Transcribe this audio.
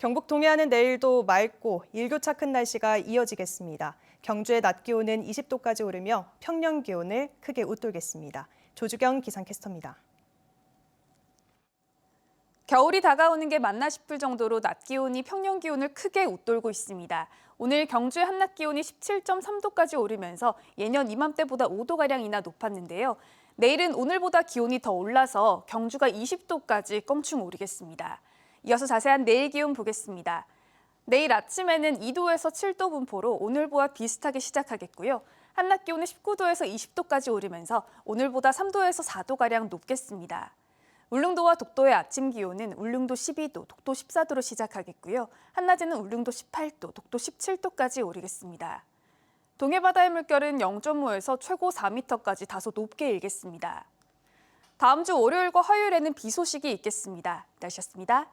경북 동해안은 내일도 맑고 일교차 큰 날씨가 이어지겠습니다. 경주의 낮 기온은 20도까지 오르며 평년 기온을 크게 웃돌겠습니다. 조주경 기상캐스터입니다. 겨울이 다가오는 게 맞나 싶을 정도로 낮 기온이 평년 기온을 크게 웃돌고 있습니다. 오늘 경주의 한낮 기온이 17.3도까지 오르면서 예년 이맘때보다 5도가량이나 높았는데요. 내일은 오늘보다 기온이 더 올라서 경주가 20도까지 껑충 오르겠습니다. 이어서 자세한 내일 기온 보겠습니다. 내일 아침에는 2도에서 7도 분포로 오늘보다 비슷하게 시작하겠고요. 한낮 기온은 19도에서 20도까지 오르면서 오늘보다 3도에서 4도가량 높겠습니다. 울릉도와 독도의 아침 기온은 울릉도 12도, 독도 14도로 시작하겠고요. 한낮에는 울릉도 18도, 독도 17도까지 오르겠습니다. 동해바다의 물결은 0.5에서 최고 4m까지 다소 높게 일겠습니다. 다음 주 월요일과 화요일에는 비 소식이 있겠습니다. 날씨였습니다.